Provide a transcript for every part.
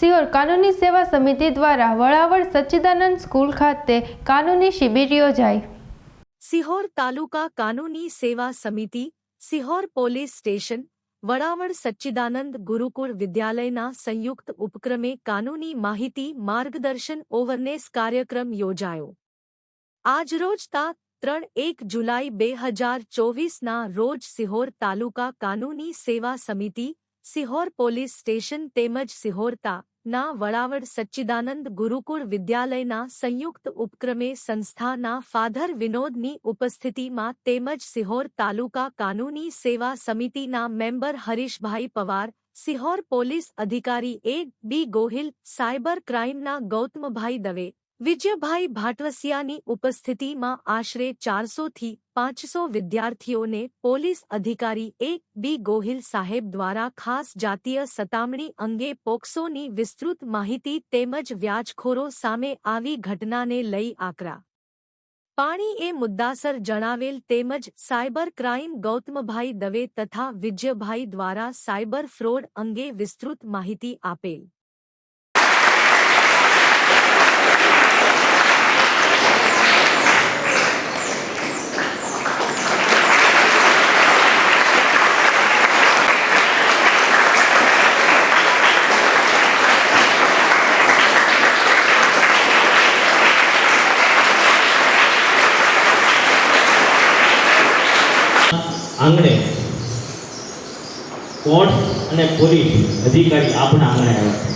સિયોર કાનૂની સેવા સમિતિ દ્વારા વળાવળ સચ્ચિદાનંદ સ્કૂલ ખાતે કાનૂની શિબિર યોજાઈ. સિહોર તાલુકા કાનૂની સેવા સમિતિ, સિહોર પોલીસ સ્ટેશન વડાવળ સચ્ચિદાનંદ ગુરુકુળ વિદ્યાલયના સંયુક્ત ઉપક્રમે કાનૂની માહિતી, માર્ગદર્શન, ઓવરનેસ કાર્યક્રમ યોજાયો. આજરોજ તા ત્રણ એક જુલાઈ બે હજાર ચોવીસના રોજ સિહોર તાલુકા કાનૂની સેવા સમિતિ, સિહોર પોલીસ સ્ટેશન તેમજ સિહોરતા ના વળાવડ સચ્ચિદાનંદ ગુરુકુળ વિદ્યાલયના સંયુક્ત ઉપક્રમે સંસ્થાના ફાધર વિનોદની ઉપસ્થિતિમાં તેમજ સિહોર તાલુકા કાનૂની સેવા સમિતિના મેમ્બર હરીશભાઈ પવાર, સિહોર પોલીસ અધિકારી એ બી ગોહિલ, સાયબર ક્રાઇમના ગૌતમભાઈ દવે વિજયભાઈ ભાટવસિયાની ઉપસ્થિતિમાં આશરે ચારસોથી પાંચસો વિદ્યાર્થીઓને પોલીસ અધિકારી એ. બી. ગોહિલ સાહેબ દ્વારા ખાસ જાતીય સતામણી અંગે પોક્સોની વિસ્તૃત માહિતી તેમજ વ્યાજખોરો સામે આવી ઘટનાને લઈ આકરા. પાણી એ મુદ્દાસર જણાવેલ તેમજ સાયબર ક્રાઇમ ગૌતમભાઈ દવે તથા વિજયભાઈ દ્વારા સાયબર ફ્રોડ અંગે વિસ્તૃત માહિતી આપેલ. આંગણે. કોર્ટ અને પોલીસ અધિકારી આપણા આંગણે આવ્યા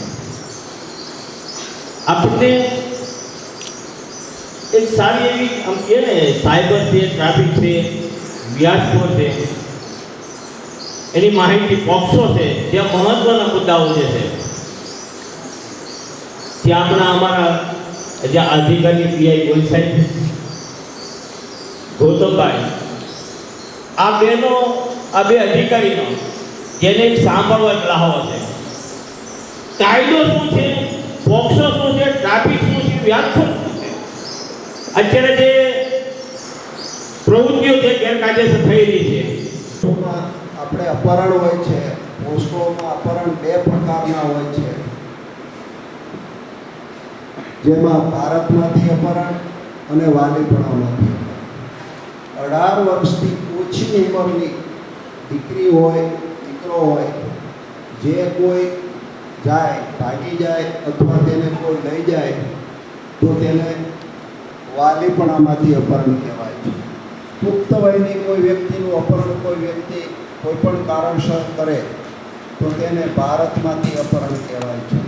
આપણને એક સારી એવી, આમ કહે ને, સાયબર છે, ટ્રાફિક છે વ્યાજખોર છે. એની માહિતી પોક્સો છે જે મહત્વના મુદ્દાઓ જે છે. ત્યાં આપણા અમારા જે અધિકારી પીઆઈ ગોલ સાહેબ ગૌતમભાઈ આ બેનો, આ બે અધિકારીનો, જેને એક સાંભળવા જ લાહો છે. કાયદો શું છે? પોક્સો શું છે? ટ્રાફિક શું છે? વ્યાખ્યા શું છે? અત્યારે જે પ્રવૃત્તિઓ જે ગેરકાયદેસર થઈ રહી છે આપણે અપહરણ હોય છે. પોસ્ટોમાં અપહરણ બે પ્રકારના હોય છે. જેમાં ભારતમાંથી અપહરણ અને વાલીપણામાંથી અઢાર વર્ષથી ઓછી ઉંમરની દીકરી હોય, દીકરો હોય, જે કોઈ જાય, ભાગી જાય અથવા તેને કોઈ લઈ જાય, તો તેને વાલીપણામાંથી અપહરણ કહેવાય છે. પુખ્ત વયની કોઈ વ્યક્તિનું અપહરણ કોઈ વ્યક્તિ કોઈ પણ કારણસર કરે, તો તેને ભારતમાંથી અપહરણ કહેવાય છે.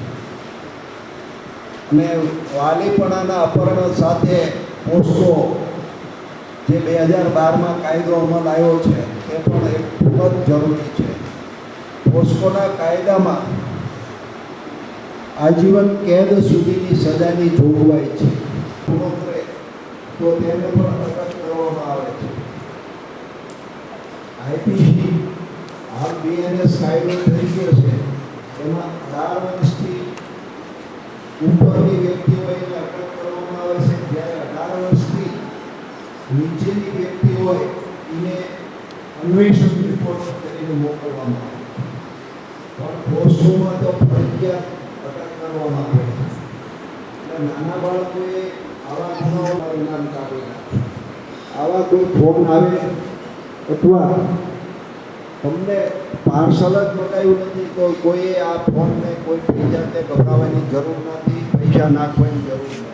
અને વાલીપણાના અપહરણ સાથે પોસ્કો જે બે હજાર બારમાં કાયદો અમલ આવ્યો છે, તે પણ એક ખૂબ જ જરૂરી છે. પોસ્કોના કાયદામાં આજીવન કેદ સુધીની સજાની જોગવાઈ છે. પૂરો કરે તો તેને પણ અટક કરવામાં આવે છે. આઈપીસી હાલ બીએનએસ કાયદો થઈ ગયો છે. એમાં અઢાર વર્ષથી ઉપરની વ્યક્તિ હોય એને અટક કરવામાં આવે છે જ્યારે અઢાર વર્ષથી નીચેની વ્યક્તિ હોય એને અન્વેષણ રિપોર્ટ કરીને મોકલવામાં આવે પણ પોસ્ટોમાં તો ફરજિયાત અટક કરવામાં આવે એટલે નાના બાળકોએ આવા ગુનાઓ પરિણામ કાઢી આવા કોઈ ફોન આવે અથવા તમને પાર્સલ જ મગાવ્યું નથી તો કોઈએ આ ફોનને કોઈ પૈસાને ગભરાવાની જરૂર નથી. પૈસા નાખવાની જરૂર નથી.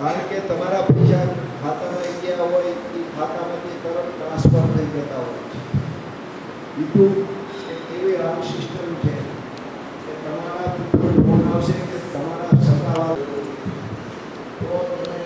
કારણ કે તમારા પૈસા ખાતામાં ગયા હોય, એ ખાતામાંથી તરત ટ્રાન્સફર થઈ જતા હોય છે. બીજું એક એવી રામ સિસ્ટમ છે કે તમારા ફોન આવશે કે તમારા સત્તાવાર તો તમે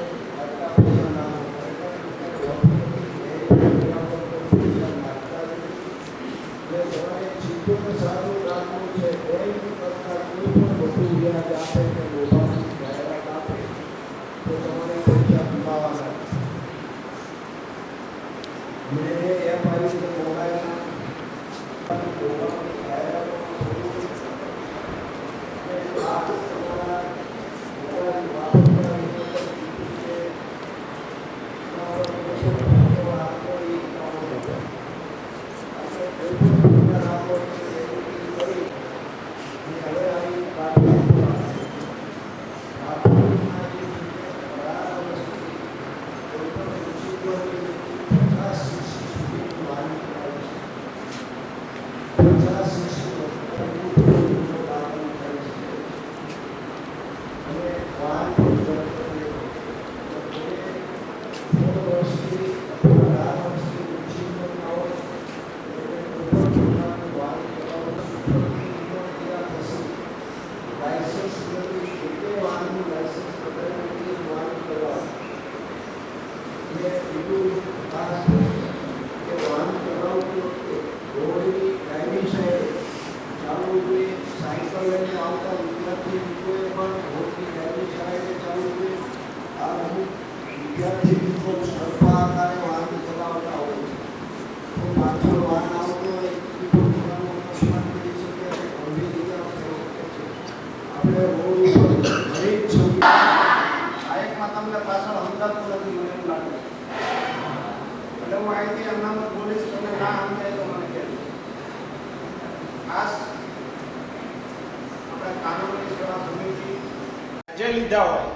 લીધા હોય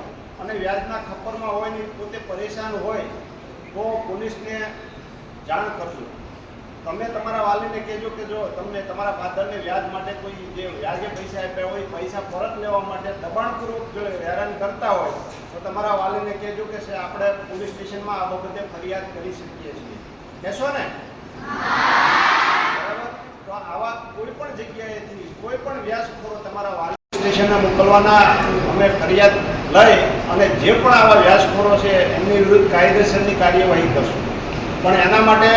અને વ્યાજના ખપ્પરમાં હોય ને પોતે પરેશાન હોય, તો પોલીસને જાણ કરજો. તમે તમારા વાલીને કહેજો કે જો તમને તમારા ફાધરને વ્યાજ માટે કોઈ જે વ્યાજે પૈસા આપ્યા હોય, પૈસા પરત લેવા માટે દબાણપૂર્વક જો હેરાન કરતા હોય, તો તમારા વાલીને કહેજો કે આપણે પોલીસ સ્ટેશનમાં આ બાબતે ફરિયાદ કરી શકીએ છીએ. કહેશો ને? બરાબર? તો આવા કોઈ પણ જગ્યાએથી, કોઈ પણ વ્યાજખોરો તમારા વાલી સ્ટેશને મોકલવાના, અમે ફરિયાદ લઈ અને જે પણ આવા વ્યાજખોરો છે, એમની વિરુદ્ધ કાયદેસરની કાર્યવાહી કરશું. પણ એના માટે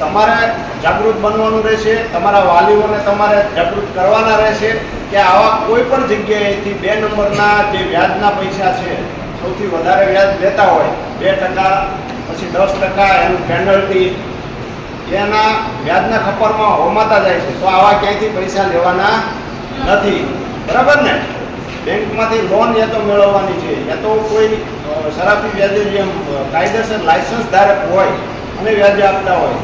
તમારે જાગૃત બનવાનું રહેશે, તમારા વાલીઓને તમારે જાગૃત કરવાના રહેશે કે આવા કોઈ પણ જગ્યાએથી બે નંબરના જે વ્યાજના પૈસા છે, સૌથી વધારે વ્યાજ લેતા હોય, બે ટકા, પછી દસ ટકા એનું પેનલ્ટી એના વ્યાજના ખપરમાં હોમાતા જાય છે, તો આવા ક્યાંયથી પૈસા લેવાના નથી. બરાબર ને? બેંકમાંથી લોન યા તો મેળવવાની છે. યા તો કોઈ શરાબી વ્યાજે જેમ કાયદેસર લાયસન્સ ધારક હોય, અને વ્યાજે આપતા હોય,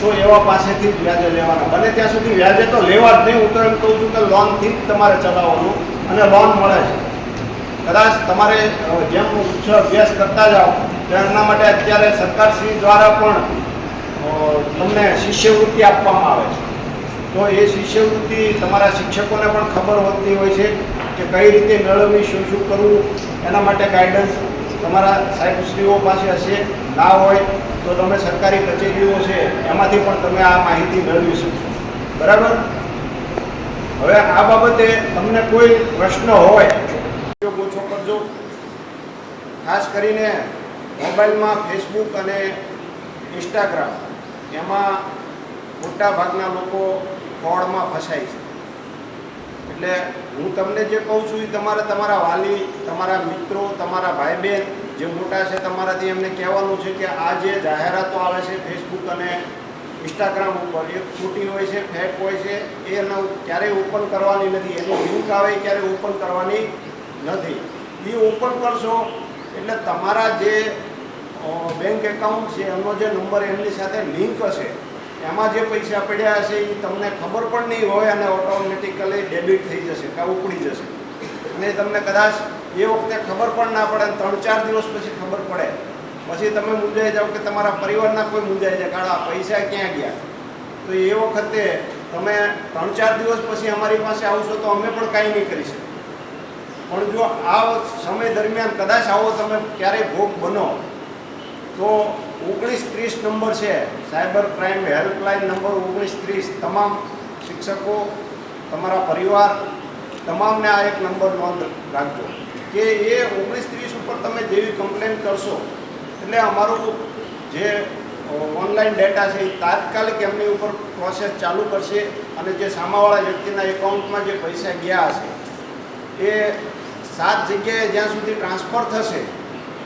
તો એવા પાસેથી જ વ્યાજે લેવાના. બને ત્યાં સુધી વ્યાજે તો લેવા જ નહીં. હું કહું છું કે લોનથી જ તમારે ચલાવવાનું અને લોન મળે છે. કદાચ તમારે જેમ ઉચ્ચ અભ્યાસ કરતા જાઓ, તો એમના માટે અત્યારે સરકારશ્રી દ્વારા પણ તમને શિષ્યવૃત્તિ આપવામાં આવે છે. તો એ શિષ્યવૃત્તિ તમારા શિક્ષકોને પણ ખબર હોતી હોય છે કે કઈ રીતે મેળવવી, શું શું કરવું, એના માટે ગાઈડન્સ તમારા સાહેબશ્રીઓ પાસે હશે, ના હોય તો તમે સરકારી કચેરીઓ છે, એમાંથી પણ તમે આ માહિતી મેળવી શકશો. બરાબર? હવે આ બાબતે તમને કોઈ પ્રશ્ન હોય ઓછો કરજો. ખાસ કરીને મોબાઈલમાં ફેસબુક અને ઇન્સ્ટાગ્રામ એમાં મોટા ભાગના લોકો ફ્રોડમાં ફસાય છે. એટલે હું તમને જે કહું છું એ તમારે તમારા વાલી, તમારા મિત્રો, તમારા ભાઈ બહેન જે મોટા છે તમારાથી એમને કહેવાનું છે કે આ જે જાહેરાતો આવે છે ફેસબુક અને ઇન્સ્ટાગ્રામ ઉપર, એ ખોટી હોય છે ફેક હોય છે એને ક્યારેય ઓપન કરવાની નથી. એની લિંક આવે ક્યારેય ઓપન કરવાની નથી. એ ઓપન કરશો એટલે તમારા જે બેંક એકાઉન્ટ છે એમનો જે નંબર એમની સાથે લિંક હશે એમાં જે પૈસા પડ્યા હશે એ તમને ખબર પણ નહીં હોય અને ઓટોમેટિકલી ડેબિટ થઈ જશે કાં ઉપડી જશે. અને તમને કદાચ એ વખતે ખબર પણ ના પડે અને ત્રણ ચાર દિવસ પછી ખબર પડે. પછી તમે મૂંઝાઈ જાઓ કે તમારા પરિવારના કોઈ મૂંઝાઈ જાય આ પૈસા ક્યાં ગયા? તો એ વખતે તમે ત્રણ ચાર દિવસ પછી અમારી પાસે આવશો તો અમે પણ કાંઈ નહીં કરી શકીએ. પણ જો આ સમય દરમિયાન કદાચ આવો તમે ક્યારેય ભોગ બનો, તો ઓગણીસ ત્રીસ નંબર છે. સાયબર ક્રાઇમ હેલ્પલાઇન નંબર ઓગણીસ ત્રીસ. તમામ શિક્ષકો, તમારા પરિવાર, તમામને આ એક નંબર નોંધ રાખજો. કે એ ઓગણીસ ત્રીસ ઉપર તમે જેવી કમ્પ્લેન કરશો, એટલે અમારું જે ઓનલાઈન ડેટા છે, એ તાત્કાલિક એમની ઉપર પ્રોસેસ ચાલુ કરશે અને જે સામાવાળા વ્યક્તિના એકાઉન્ટમાં જે પૈસા ગયા હશે, એ સાત જગ્યાએ જ્યાં સુધી ટ્રાન્સફર થશે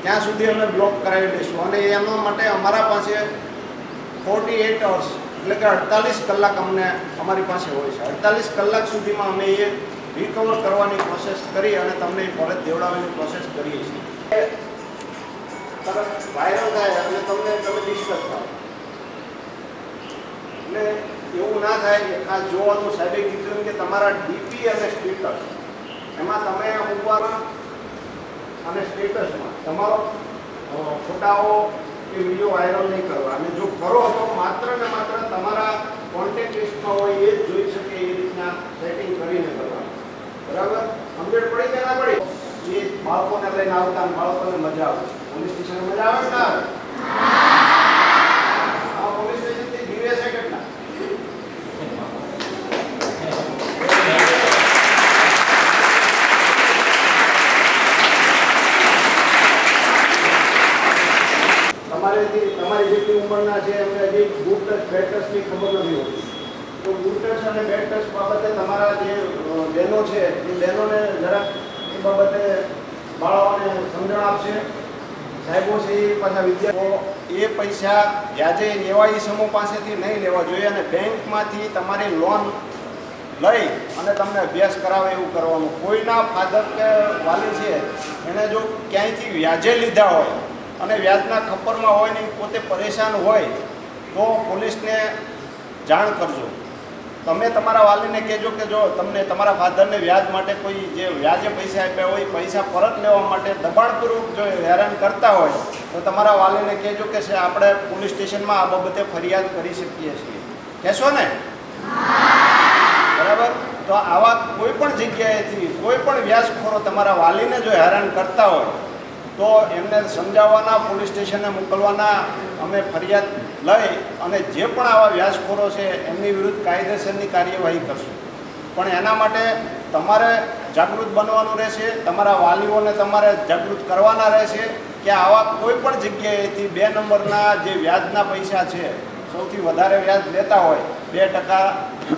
ત્યાં સુધી અમે બ્લોક કરાવી દઈશું. અને એના માટે અમારા પાસે ફોર્ટી એટ અવર્સ એટલે કે અડતાલીસ કલાક અમને અમારી પાસે હોય છે. અડતાલીસ કલાક સુધીમાં અમે એ રિકવર કરવાની પ્રોસેસ કરી અને તમને પરત દેવડાવવાની પ્રોસેસ કરીએ છીએ. તરત વાયરલ થાય અને તમને તમે ડિસ્કસ થાવ એટલે એવું ના થાય કે ખાસ જોવાનું સાહેબે કીધું કે તમારા ડીપી અને સ્ટેટસ એમાં તમે ઉપર અને સ્ટેટસમાં તમારો ફોટાઓ કે વીડિયો વાયરલ નહીં કરવા અને જો કરો તો માત્ર ને માત્ર તમારા કોન્ટેક્ટ લિસ્ટમાં હોય એ જ જોઈ શકે એ રીતના સેટિંગ કરીને કરવાનું. બરાબર? સમજણ પડી કે ના પડી? એ બાળકોને લઈને આવતા બાળકોને મજા આવે. પોલીસ સ્ટેશન મજા આવે? ના આવે આ પોલીસ સ્ટેશનથી જીવે છે કેટલા તમારે જે તમારી જેટલી ઉંમરના છે એમને હજી ગુડ ટચ બેડ ટચની ખબર નથી હોતી તો ગુડ ટચ અને બેડ ટચ બાબતે તમારા જે અ, બહેનો છે, એ બહેનોને જરાક એ બાબતે બાળાઓને સમજણ આપશે. સાહેબો છે એ પાછા વિદ્યાર્થીઓ, એ પૈસા વ્યાજે એવા સમૂહ પાસેથી નહીં લેવા જોઈએ અને બેંકમાંથી તમારી લોન લઈ અને તમને અભ્યાસ કરાવે એવું કરવાનું. કોઈના ફાધર કે વાલી છે એણે જો ક્યાંયથી વ્યાજે લીધા હોય અને વ્યાજના ખપ્પરમાં હોય ને પોતે પરેશાન હોય, તો પોલીસને જાણ કરજો. તમે તમારા વાલીને કહેજો કે જો તમને તમારા ફાધરને વ્યાજ માટે કોઈ જે વ્યાજે પૈસા આપ્યા હોય પૈસા પરત લેવા માટે દબાણપૂર્વક જો હેરાન કરતા હોય, તો તમારા વાલીને કહેજો કે આપણે પોલીસ સ્ટેશનમાં આ બાબતે ફરિયાદ કરી શકીએ છીએ. કહેશો ને? બરાબર? તો આવા કોઈ પણ જગ્યાએથી, કોઈ પણ વ્યાજખોરો તમારા વાલીને જો હેરાન કરતા હોય તો એમને સમજાવવાના, પોલીસ સ્ટેશને મોકલવાના અમે ફરિયાદ લઈ અને જે પણ આવા વ્યાજખોરો છે, એમની વિરુદ્ધ કાયદેસરની કાર્યવાહી કરશું. પણ એના માટે તમારે જાગૃત બનવાનું રહેશે, તમારા વાલીઓને તમારે જાગૃત કરવાના રહેશે કે આવા કોઈ પણ જગ્યાએથી બે નંબરના જે વ્યાજના પૈસા છે, સૌથી વધારે વ્યાજ લેતા હોય, બે ટકા,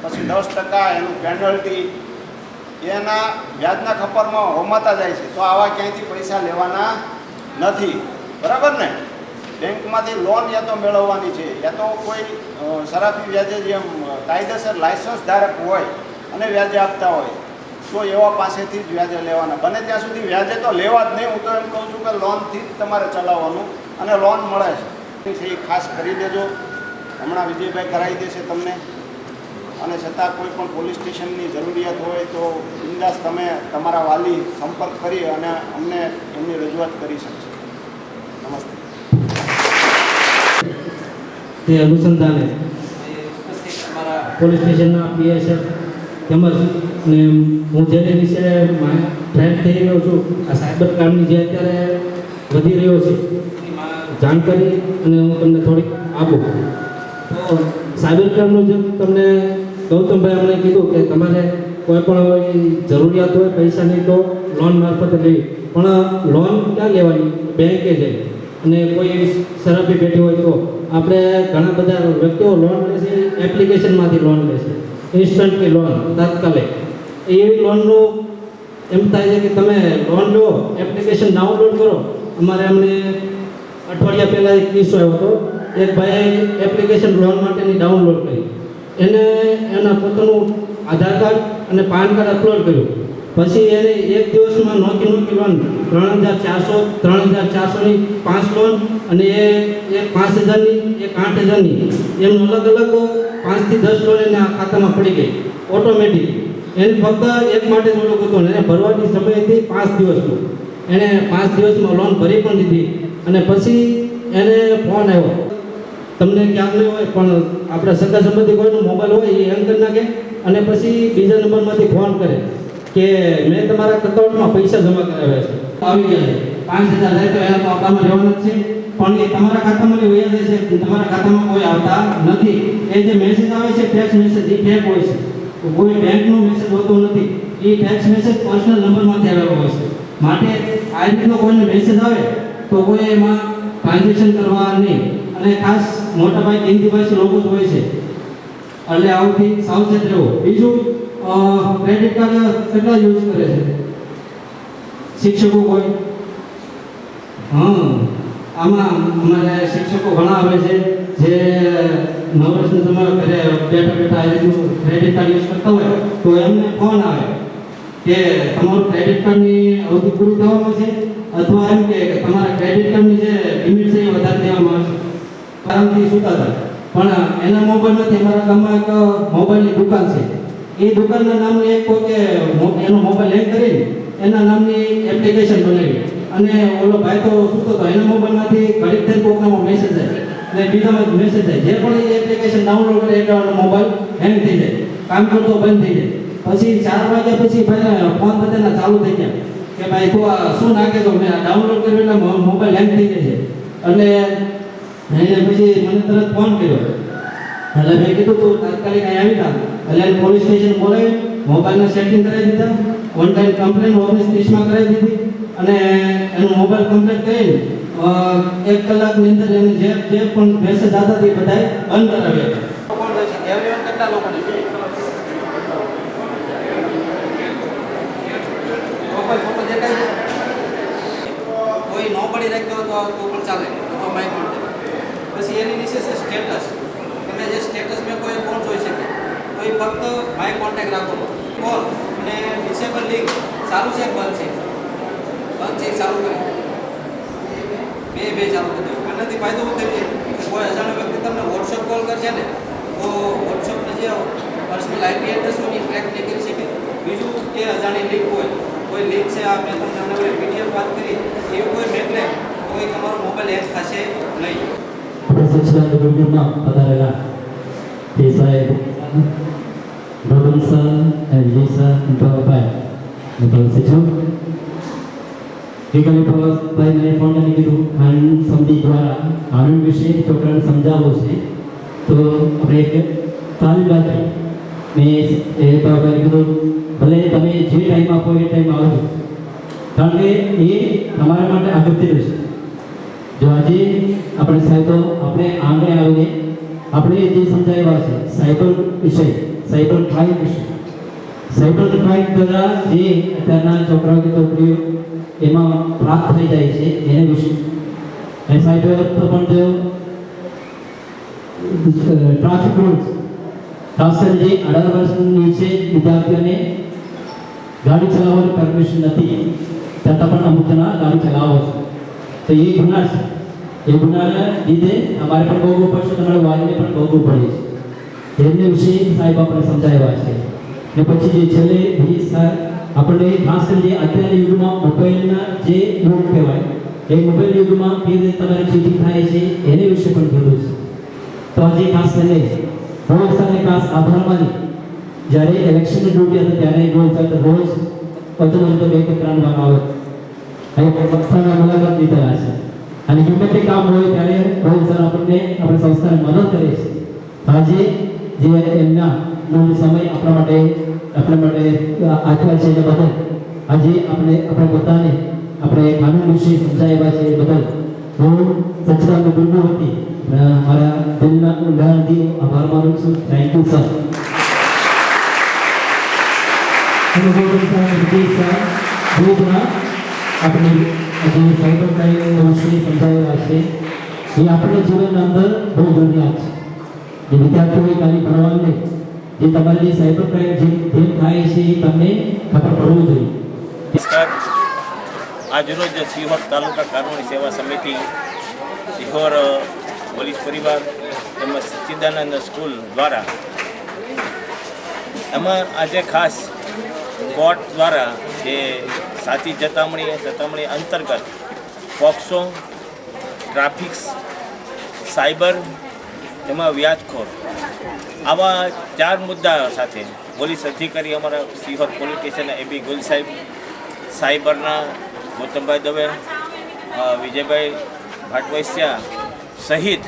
પછી દસ ટકા એનું પેનલ્ટી એના વ્યાજના ખપ્પરમાં હોમાતા જાય છે. તો આવા ક્યાંયથી પૈસા લેવાના નથી. બરાબર ને? બેંકમાંથી લોન યા તો મેળવવાની છે. યા તો કોઈ શરાબી વ્યાજે જેમ કાયદેસર લાયસન્સ ધારક હોય અને વ્યાજે આપતા હોય, તો એવા પાસેથી જ વ્યાજે લેવાના. બને ત્યાં સુધી વ્યાજે તો લેવા જ નહીં. હું તો એમ કહું છું કે લોનથી જ તમારે ચલાવવાનું અને લોન મળે છે. એ ખાસ કરી દેજો હમણાં વિજયભાઈ કરાવી દેશે તમને. અને છતાં કોઈ પણ પોલીસ સ્ટેશનની જરૂરિયાત હોય તો બિંદાસ તમે તમારા વાલી સંપર્ક કરી અને અમને એમની રજૂઆત કરી શકશો. નમસ્તે. તે અનુસંધાને પોલીસ સ્ટેશનના પીએસએફ તેમજ ને હું જેને વિશે ટ્રેન્ડ થઈ રહ્યો છું, આ સાયબર ક્રાઇમની જે અત્યારે વધી રહ્યો છે, જાણકારી અને હું તમને થોડીક આપું. તો સાયબર ક્રાઇમનું જે તમને ગૌતમભાઈ અમને કીધું કે તમારે કોઈ પણ જરૂરિયાત હોય પૈસાની તો લોન મારફતે લેવી પણ લોન ક્યાં લેવાની? બેંકે જઈ અને કોઈ એવી શરાબી બેઠી હોય તો આપણે ઘણા બધા વ્યક્તિઓ લોન લે છે એપ્લિકેશનમાંથી લોન લે છે. ઇન્સ્ટન્ટલી લોન તાત્કાલિક. એવી લોનનું એમ થાય છે કે તમે લોન લો એપ્લિકેશન ડાઉનલોડ કરો. અમારે અમને અઠવાડિયા પહેલાં એક કિસ્સો આવ્યો હતો. એક ભાઈએ એપ્લિકેશન લોન માટેની ડાઉનલોડ કરી. એને એના પોતાનું આધાર કાર્ડ અને પાન કાર્ડ અપલોડ કર્યું. પછી એને એક દિવસમાં નોકી નોકી લોન ત્રણ હજાર ચારસો, ત્રણ હજાર ચારસોની પાંચ લોન અને એ એક પાંચ હજારની, એક આઠ હજારની. એમ અલગ અલગ પાંચથી દસ લોન એના ખાતામાં પડી ગઈ. ઓટોમેટિક એને ફક્ત એક માટે જ ઓલું હતું એને ભરવાની સમય હતી પાંચ દિવસનો. એણે પાંચ દિવસમાં લોન ભરી પણ દીધી. અને પછી એને ફોન આવ્યો. તમને ક્યાંક નહીં હોય, પણ આપણે સગા સંબંધી કોઈનો મોબાઈલ હોય, એ હેંગ કરી નાખે અને પછી બીજા નંબરમાંથી ફોન કરે કે મેં તમારા એકાઉન્ટમાં પૈસા જમા કરાવ્યા છે. આવી ગયા છે. પાંચ હજાર જાય તો એના આપણામાં રહેવાના છે, પણ એ તમારા ખાતામાં વયા જાય છે, તમારા ખાતામાં કોઈ આવતા નથી. એ જે મેસેજ આવે છે ટેક્સ મેસેજ એ ફેક હોય છે. કોઈ બેંકનો મેસેજ હોતો નથી. એ ટેક્સ મેસેજ પર્સનલ નંબરમાંથી આવેલો હોય છે. માટે આ રીતનો કોઈને મેસેજ આવે, તો કોઈ એમાં ટ્રાન્ઝેક્શન કરવા નહીં. અને ખાસ મોટા ભાઈ ભાષી લોકો જ હોય છે. એટલે આવતી સાવચેત રહેવો બીજું ક્રેડિટ કાર્ડ કેટલા યુઝ કરે છે? શિક્ષકો કોઈ? હા આમાં અમારે શિક્ષકો ઘણા આવે છે, જે નવ વર્ષના ઘરે બેઠા બેઠા ક્રેડિટ કાર્ડ યુઝ કરતા હોય, તો એમને ફોન આવે કે તમારું ક્રેડિટ કાર્ડની અવધિ પૂરી થવામાં છે, અથવા એમ કે તમારા ક્રેડિટ કાર્ડની જે લિમિટ છે એ વધારી દેવામાં આવશે આરામથી સુતા હતા. પણ એના મોબાઈલમાંથી અમારા ગામમાં એક મોબાઈલની દુકાન છે. એ દુકાનના નામની એક કે એનો મોબાઈલ હેક કરી એના નામની એપ્લિકેશન બનાવી. અને ઓલો ભાઈ તો સૂતો હતો એના મોબાઈલમાંથી ઘડીક થઈને કોકનામાં મેસેજ આવે અને બીજામાં મેસેજ થાય જે પણ એ એપ્લિકેશન ડાઉનલોડ કરે એટલે મોબાઈલ હેંગ થઈ જાય. કામ કરતો બંધ થઈ જાય. પછી ચાર વાગ્યા પછી ભાઈ ફોન બધાના ચાલુ થઈ ગયા. કે ભાઈ, તું આ શું નાખે તો? મેં ડાઉનલોડ કર્યું એટલે મોબાઈલ હેંગ થઈ જાય છે. એટલે એને પછી મને તરત ફોન કર્યો. એટલે મેં કીધું તું તાત્કાલિક અહીં આવી જા. એટલે પોલીસ સ્ટેશન બોલાવી મોબાઈલના સેટિંગ કરાવી દીધા. ઓનલાઈન કમ્પ્લેન ઓફિસ ત્રીસમાં કરાવી દીધી. અને એનો મોબાઈલ કમ્પ્લેટ કરી એક કલાકની અંદર એને જે જે પણ મેસેજ હતા તે બધાએ બંધ કરાવ્યા કેટલા લોકોને કોઈ નો પડી રાખ્યો તો પણ ચાલે. તો માઇક પછી એની નીચે છે સ્ટેટસ તમે જે સ્ટેટસ મેં કોઈ કોણ જોઈ શકે, તો એ ફક્ત માય કોન્ટેક્ટ રાખો. કોલ અને ડિસેબલ લિંક ચાલુ છે બંધ છે? બંધ છે, ચાલુ કરી. બે બે ચાલુ કરી આનાથી ફાયદો શું થઈ છે? કોઈ અજાણ્યો વ્યક્તિ તમને વોટ્સઅપ કોલ કરશે ને, તો વોટ્સઅપને જે પર્સનલ આઈપી એડ્રેસ હોય ટ્રેક નહીં કરી શકે. બીજું કે અજાણી લિંક હોય, કોઈ લિંક છે, આ મેં તમને પીડીએફ વાત કરી, એવું કોઈ મેટલે કોઈ તમારો મોબાઈલ હેક થશે નહીં. સચિદાનંદ ગુરુકુળમાં પધારેલા તે સાહેબ ગૌતમ સર વિજય સર પ્રભાભાઈ અને પ્રભુ સચિવ ગઈકાલે પ્રભાસભાઈ મને ફોન કરીને કીધું આનંદ સમિતિ દ્વારા કાનૂન વિશે છોકરાને સમજાવવું છે તો આપણે એક તાલીમ રાખી મેં એ પ્રભાભાઈ કીધું ભલે તમે જે ટાઈમ આપો એ ટાઈમ આવજો. કારણ કે એ તમારા માટે અગત્યનું છે. જો આજે આપણે સાહેબો, આપણે આંગણે આવીને આપણે જે સમજાવ્યા છે સાયબર વિષય સાયબર ક્રાઇમ વિષય સાયબર ક્રાઇમ દ્વારા જે અત્યારના છોકરાઓ કે છોકરીઓ એમાં પ્રાપ્ત થઈ જાય છે, એને વિશે. અને સાયબર પણ જો ટ્રાફિક રૂલ્સ ખાસ જે અઢાર વર્ષની નીચે વિદ્યાર્થીઓને ગાડી ચલાવવાની પરમિશન નથી ત્યાં પણ અમુક જણા ગાડી ચલાવો છે. તો એ ગુના છે. એ ગુનાના લીધે અમારે પણ ભોગવું પડશે, તમારા વાલીને પણ ભોગવું પડે છે. એમને વિશે સાહેબ આપણે સમજાવ્યા છે. ને પછી જે છેલ્લે બીજી સા- આપણે ખાસ કરીને અત્યારના યુગમાં મોબાઈલના જે યુગ કહેવાય, એ મોબાઈલ યુગમાં કેવી રીતે તમારી ચીટિંગ થાય છે, એને વિશે પણ કીધું છે. તો આજે ખાસ કરીને રોજ સાથે ખાસ આભાર માની, જ્યારે ઇલેક્શનની ડ્યુટી હતી ત્યારે રોજ સાથે રોજ વધુ વધુ બે ત્રણ આવે. અહીં સંસ્થાના મુલાકાત લીધેલા છે અને ગમે કામ હોય ત્યારે સર આપણને આપણી સંસ્થાને મદદ કરે છે. આજે જે સમય આપણા માટે આપણા માટે આપ્યા છે એને બદલ આજે આપણે આપણે પોતાને આપણે કાનૂન વિશે સમજાવ્યા છે એ બદલ હું સચિદાનંદ ગુરુ થેન્ક યુ સર આપણે જે ક્રાઇમ વિશે સમજાવ્યા છે એ આપણે જીવનના અંદર બહુ જરૂરિયાત છે. જે વિદ્યાર્થીઓએ તારી ભણવાનું જે તમારી સાયબર ક્રાઇમ જે ભેદ થાય છે એ તમને ખબર પડવું જોઈએ. નમસ્કાર. આજરોજ સિહોર તાલુકા કાનૂની સેવા સમિતિ સિહોર પોલીસ પરિવાર તેમજ સચ્ચિદાનંદ સ્કૂલ દ્વારા એમાં આજે ખાસ કોર્ટ દ્વારા જે સાચી જતામણી જતામણી અંતર્ગત પોક્સો, ટ્રાફિક્સ, સાયબર, એમાં વ્યાજખોર. આવા ચાર મુદ્દા સાથે પોલીસ અધિકારી અમારા Sihor police station A B Gul સાહેબ, સાયબરના ગૌતમભાઈ દવે વિજયભાઈ ભાટવૈસ્યા સહિત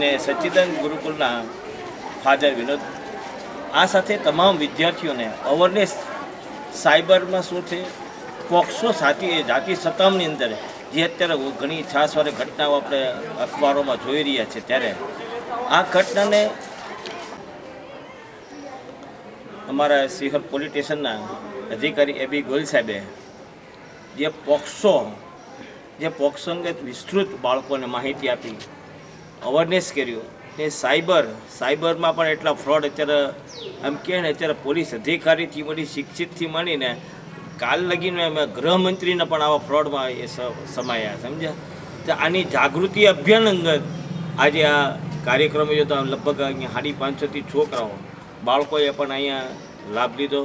ને સચ્ચિદાનંદ ગુરુકુલના ફાધર વિનોદ. આ સાથે તમામ વિદ્યાર્થીઓને અવેરનેસ સાયબરમાં શું છે? પોક્સો સાથી જાતિ સતામની અંદર જે અત્યારે ઘણી છાસવારે ઘટનાઓ આપણે અખબારોમાં જોઈ રહ્યા છે ત્યારે. આ ઘટનાને અમારા સિંહર પોલીસ અધિકારી એ બી ગોયલ સાહેબે જે પોક્સો જે પોક્સો અંગે વિસ્તૃત બાળકોને માહિતી આપી અવેરનેસ કર્યું. તે સાયબર, સાયબરમાં પણ એટલા ફ્રોડ અત્યારે એમ કહે ને, અત્યારે પોલીસ અધિકારીથી મળી, શિક્ષિતથી માંડીને કાલ લગીને અમે ગૃહમંત્રીને પણ આવા ફ્રોડમાં એ સમાયા, સમજ્યા? તો આની જાગૃતિ અભિયાન અંગત આજે આ કાર્યક્રમ યોજતો લગભગ અહીંયા સાડી પાંચસોથી છોકરાઓ, બાળકોએ પણ અહીંયા લાભ લીધો.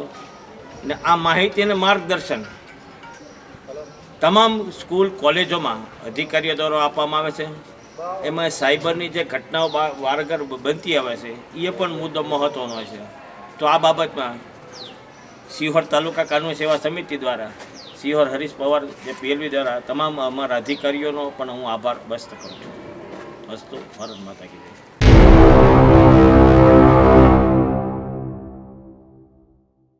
ને આ માહિતી અને માર્ગદર્શન તમામ સ્કૂલ, કોલેજોમાં અધિકારીઓ દ્વારા આપવામાં આવે છે. એમાં સાયબરની જે ઘટનાઓ વારંવાર બનતી આવે છે એ પણ મુદ્દો મહત્ત્વનો છે. તો આ બાબતમાં સિહોર તાલુકા કાનૂની સેવા સમિતિ દ્વારા સિહોર હરીશ પવાર જે પીએલવી દ્વારા તમામ અમારા અધિકારીઓનો પણ હું આભાર વ્યક્ત કરું છું. અસ્તુ, ભારત માતા કી જય.